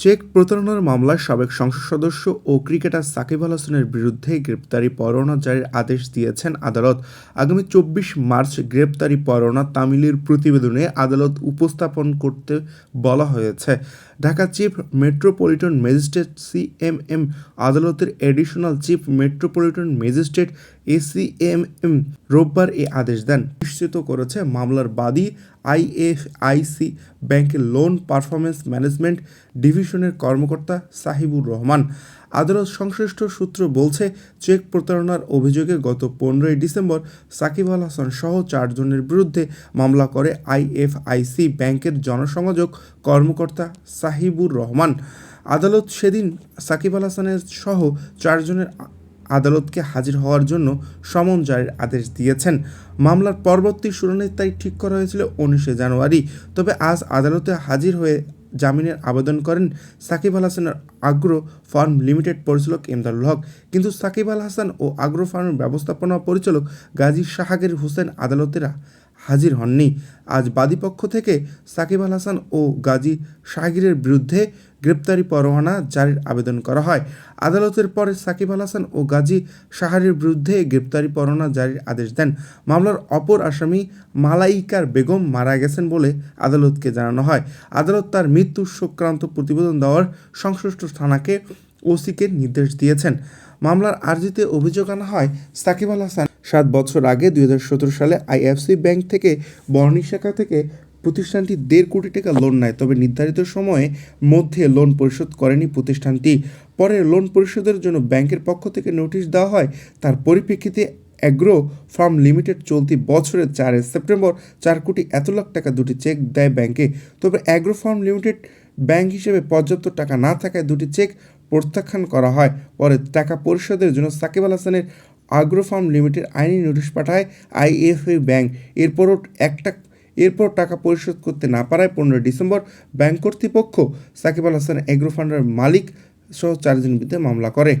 Check প্রতারণার মামলায় সাবেক সংসদ সদস্য ও ক্রিকেটার সাকিব আল হাসানের বিরুদ্ধে গ্রেপ্তারি পরোয়ানা জারির আদেশ দিয়েছেন আদালত। আগামী চব্বিশ মার্চ গ্রেপ্তারি পরোয়ানা তামিলের প্রতিবেদনে আদালত উপস্থাপন করতে বলা হয়েছে। Dhaka chief metropolitan magistrate C M M আদালতের additional chief metropolitan magistrate ACMM রোববার এই আদেশ দেন। নিশ্চিত করেছে মামলার বাদী আইএফআইসি ব্যাংকের লোন পারফরমেন্স ম্যানেজমেন্ট ডিভিশনের কর্মকর্তা সাহিবুর রহমান। আদালত সংশ্লিষ্ট সূত্র বলছে, চেক প্রতারণার অভিযোগে গত পনেরোই ডিসেম্বর সাকিব আল হাসান সহ চারজনের বিরুদ্ধে মামলা করে আইএফআইসি ব্যাংকের জনসংযোগ কর্মকর্তা সাহিবুর রহমান। আদালত সেদিন সাকিব আল হাসানের সহ চারজনের আদালতকে হাজির হওয়ার জন্য সমন জারির আদেশ দিয়েছেন। মামলার পরবর্তী শুনানির তারিখ ঠিক করা হয়েছিল উনিশে জানুয়ারি। তবে আজ আদালতে হাজির হয়ে জামিনের আবেদন করেন সাকিব আল হাসানের আগ্রো ফার্ম লিমিটেড পরিচালক এমদারুল হক। কিন্তু সাকিব আল হাসান ও আগ্রো ফার্মের ব্যবস্থাপনা পরিচালক গাজী শাহাগের হোসেন আদালতেরা হাজির হননি। আজ বাদীপক্ষ থেকে সাকিব আল হাসান ও গাজী শাহগিরের বিরুদ্ধে গ্রেপ্তারি পরোয়ানা জারির আবেদন করা হয়। আদালতের পরে সাকিব আল হাসান ও গাজী শাহারের বিরুদ্ধে গ্রেপ্তারি পরোয়ানা জারির আদেশ দেন। মামলার অপর আসামি মালাইকার বেগম মারা গেছেন বলে আদালতকে জানানো হয়। আদালত তার মৃত্যু সংক্রান্ত প্রতিবেদন দেওয়ার সংশ্লিষ্ট থানাকে ওসিকে নির্দেশ দিয়েছেন। মামলার আর্জিতে অভিযোগ আনা হয়, সাকিব আল হাসান সাত বছর আগে দুই হাজার সতেরো সালে আইএফসি ব্যাংক থেকে বর্ণী শাখা থেকে প্রতিষ্ঠানটি দেড় কোটি টাকা লোন নেয়। তবে নির্ধারিত সময়ে মধ্যে লোন পরিশোধ করেনি প্রতিষ্ঠানটি। পরে লোন পরিশোধের জন্য ব্যাংকের পক্ষ থেকে নোটিশ দেওয়া হয়। তার পরিপ্রেক্ষিতে অ্যাগ্রো ফার্ম লিমিটেড চলতি বছরের চারে সেপ্টেম্বর চার কোটি এত লাখ টাকা দুটি চেক দেয় ব্যাংকে। তবে অ্যাগ্রো ফার্ম লিমিটেড ব্যাংক হিসেবে পর্যাপ্ত টাকা না থাকায় দুটি চেক প্রত্যাখ্যান করা হয়। পরে টাকা পরিশোধের জন্য সাকিব আল হাসানের আগ্রো ফার্ম লিমিটেড আইনি নোটিশ পাঠায় আইএফএ ব্যাংক। এরপরও একটা এরপর টাকা পরিশোধ করতে না পারায় পনেরোই ডিসেম্বর ব্যাংক কর্তৃপক্ষ সাকিব আল হাসান এগ্রো ফান্ডের মালিক সহ চারজন বিরুদ্ধে মামলা করে।